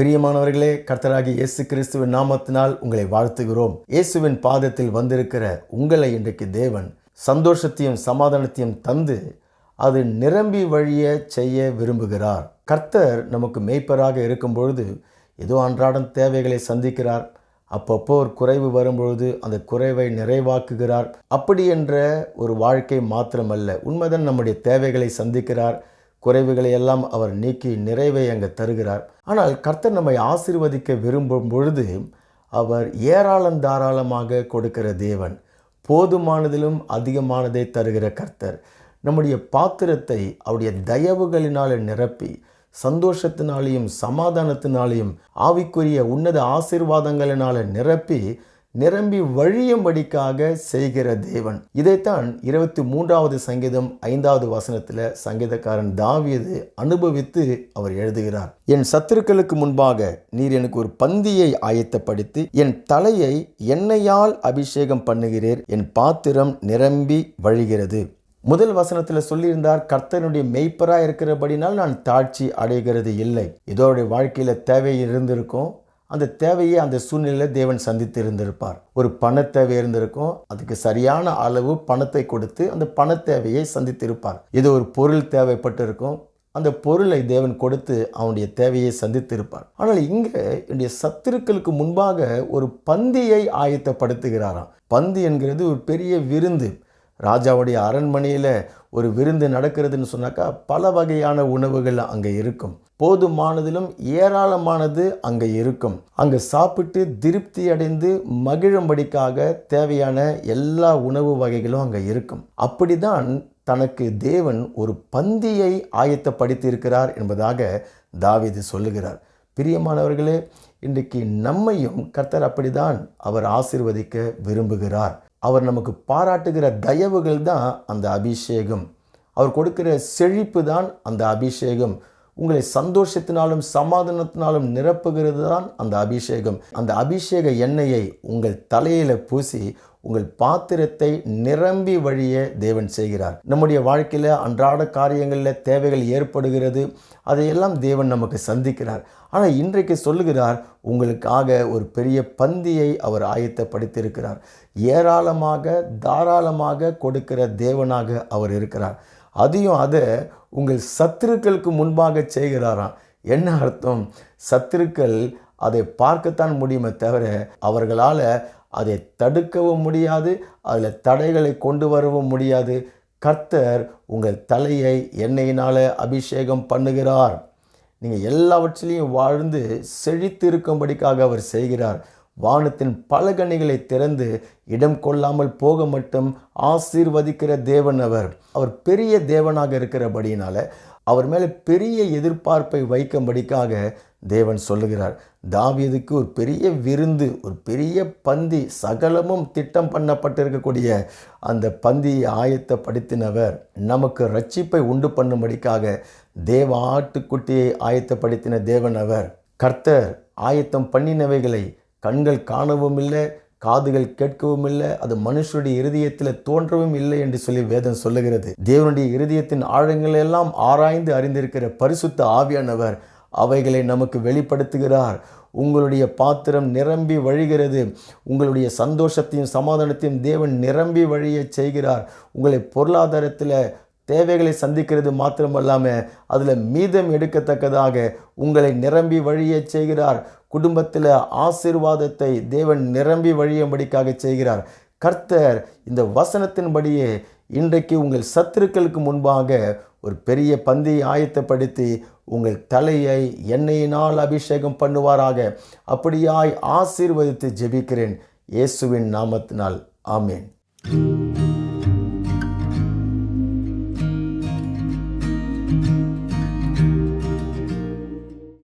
பிரியமானவர்களே கர்த்தராகி இயேசு கிறிஸ்துவின் நாமத்தினால் உங்களை வாழ்த்துகிறோம். இயேசுவின் பாதத்தில் வந்திருக்கிற உங்களை இன்றைக்கு தேவன் சந்தோஷத்தையும் சமாதானத்தையும் தந்து அது நிரம்பி வழிய செய்ய விரும்புகிறார். கர்த்தர் நமக்கு மெய்ப்பராக இருக்கும் பொழுது ஏதோ அன்றாடம் தேவைகளை சந்திக்கிறார். அப்பப்போ ஒரு குறைவு வரும்பொழுது அந்த குறைவை நிறைவாக்குகிறார். அப்படி என்ற ஒரு வாழ்க்கை மாத்திரமல்ல உண்மைதான் நம்முடைய தேவைகளை சந்திக்கிறார். குறைவுகளை எல்லாம் அவர் நீக்கி நிறைவை அங்கே தருகிறார். ஆனால் கர்த்தர் நம்மை ஆசிர்வதிக்க விரும்பும் பொழுது அவர் ஏராளம் தாராளமாக கொடுக்கிற தேவன் போதுமானதிலும் அதிகமானதை தருகிற கர்த்தர். நம்முடைய பாத்திரத்தை அவருடைய தயவுகளினால் நிரப்பி சந்தோஷத்தினாலேயும் சமாதானத்தினாலேயும் ஆவிக்குரிய உன்னத ஆசீர்வாதங்களினால் நிரப்பி நிரம்பி வழியும்படிக்காக செய்கிற தேவன். இதைத்தான் இருபத்தி மூன்றாவது சங்கீதம் ஐந்தாவது வசனத்தில் சங்கீதக்காரன் தாவியது அனுபவித்து அவர் எழுதுகிறார். என் சத்துருக்களுக்கு முன்பாக நீர் எனக்கு ஒரு பந்தியை ஆயத்தப்படுத்தி என் தலையை எண்ணெயால் அபிஷேகம் பண்ணுகிறீர். என் பாத்திரம் நிரம்பி வழிகிறது. முதல் வசனத்தில் சொல்லியிருந்தார் கர்த்தனுடைய மெய்ப்பராக இருக்கிறபடினால் நான் தாட்சி அடைகிறது இல்லை. இதோடைய வாழ்க்கையில் தேவை இருந்திருக்கும். அந்த தேவையை அந்த சூழ்நிலையில் தேவன் சந்தித்து இருந்திருப்பார். ஒரு பண தேவை இருந்திருக்கும். அதுக்கு சரியான அளவு பணத்தை கொடுத்து அந்த பண தேவையை சந்தித்திருப்பார். இது ஒரு பொருள் தேவைப்பட்டு இருக்கும் அந்த பொருளை தேவன் கொடுத்து அவனுடைய தேவையை சந்தித்திருப்பார். ஆனால் இங்கே என்னுடைய சத்துருக்களுக்கு முன்பாக ஒரு பந்தியை ஆயத்தப்படுத்துகிறாராம். பந்தி என்கிறது ஒரு பெரிய விருந்து. ராஜாவுடைய அரண்மனையில் ஒரு விருந்து நடக்கிறதுன்னு சொன்னாக்கா பல வகையான உணவுகள் அங்கே இருக்கும். போதுமானதிலும் ஏராளமானது அங்கே இருக்கும். அங்கே சாப்பிட்டு திருப்தி அடைந்து மகிழும்படிக்காக தேவையான எல்லா உணவு வகைகளும் அங்கே இருக்கும். அப்படிதான் தனக்கு தேவன் ஒரு பந்தியை ஆயத்தப்படுத்தியிருக்கிறார் என்பதாக தாவிது சொல்லுகிறார். பிரியமானவர்களே இன்றைக்கு நம்மையும் கர்த்தர் அப்படிதான் அவர் ஆசிர்வதிக்க விரும்புகிறார். அவர் நமக்கு பாராட்டுகிற தயவுகள் தான் அந்த அபிஷேகம். அவர் கொடுக்கிற செழிப்பு தான் அந்த அபிஷேகம். உங்களை சந்தோஷத்தினாலும் சமாதானத்தினாலும் நிரப்புகிறது தான் அந்த அபிஷேகம். அந்த அபிஷேக எண்ணெயை உங்கள் தலையில் பூசி உங்கள் பாத்திரத்தை நிரம்பி வழிய தேவன் செய்கிறார். நம்முடைய வாழ்க்கையில் அன்றாட காரியங்களில் தேவைகள் ஏற்படுகிறது. அதையெல்லாம் தேவன் நமக்கு சந்திக்கிறார். ஆனால் இன்றைக்கு சொல்லுகிறார் உங்களுக்காக ஒரு பெரிய பந்தியை அவர் ஆயத்தப்படுத்தியிருக்கிறார். ஏராளமாக தாராளமாக கொடுக்கிற தேவனாக அவர் இருக்கிறார். அதையும் அதை உங்கள் சத்துருக்களுக்கு முன்பாக செய்கிறாராம். என்ன அர்த்தம்? சத்துருக்கள் அதை பார்க்கத்தான் முடியுமே தவிர அவர்களால் அதை தடுக்கவும் முடியாது அதில் தடைகளை கொண்டு வரவும் முடியாது. கர்த்தர் உங்கள் தலையை எண்ணெயினால் அபிஷேகம் பண்ணுகிறார். நீங்கள் எல்லாவற்றிலையும் வாழ்ந்து செழித்து இருக்கும்படிக்காக அவர் செய்கிறார். வானத்தின் பல கனிகளை திறந்து இடம் கொள்ளாமல் போக மட்டும் ஆசீர்வதிக்கிற தேவன் அவர். அவர் பெரிய தேவனாக இருக்கிறபடியினால அவர் மேலே பெரிய எதிர்பார்ப்பை வைக்கும்படிக்காக தேவன் சொல்லுகிறார். தாவியதுக்கு ஒரு பெரிய விருந்து ஒரு பெரிய பந்தி சகலமும் திட்டம் பண்ணப்பட்டிருக்கக்கூடிய அந்த பந்தியை ஆயத்தப்படுத்தினவர். நமக்கு ரட்சிப்பை உண்டு பண்ணும்படிக்காக தேவ ஆட்டுக்குட்டியை ஆயத்தப்படுத்தின தேவன் அவர். கர்த்தர் ஆயத்தம் பண்ணினவைகளை கண்கள் காணவும் இல்லை காதுகள் கேட்கவும் இல்லை அது மனுஷருடைய இருதயத்தில் தோன்றவும் இல்லை என்று சொல்லி வேதம் சொல்லுகிறது. தேவனுடைய இருதயத்தின் ஆழங்களை எல்லாம் ஆராய்ந்து அறிந்திருக்கிற பரிசுத்த ஆவியானவர் அவைகளை நமக்கு வெளிப்படுத்துகிறார். உங்களுடைய பாத்திரம் நிரம்பி வழிகிறது. உங்களுடைய சந்தோஷத்தையும் சமாதானத்தையும் தேவன் நிரம்பி வழிய செய்கிறார். உங்களை பொருளாதாரத்தில் தேவைகளை சந்திக்கிறது மாத்திரமல்லாமல் அதில் மீதம் எடுக்கத்தக்கதாக உங்களை நிரம்பி வழிய செய்கிறார். குடும்பத்தில் ஆசீர்வாதத்தை தேவன் நிரம்பி வழியும்படிக்காக செய்கிறார். கர்த்தர் இந்த வசனத்தின்படியே இன்றைக்கு உங்கள் சத்துருக்களுக்கு முன்பாக ஒரு பெரிய பந்தியை ஆயத்தப்படுத்தி உங்கள் தலையை எண்ணெயினால் அபிஷேகம் பண்ணுவாராக. அப்படியாய் ஆசீர்வதித்து ஜெபிக்கிறேன். இயேசுவின் நாமத்தினால். ஆமேன்.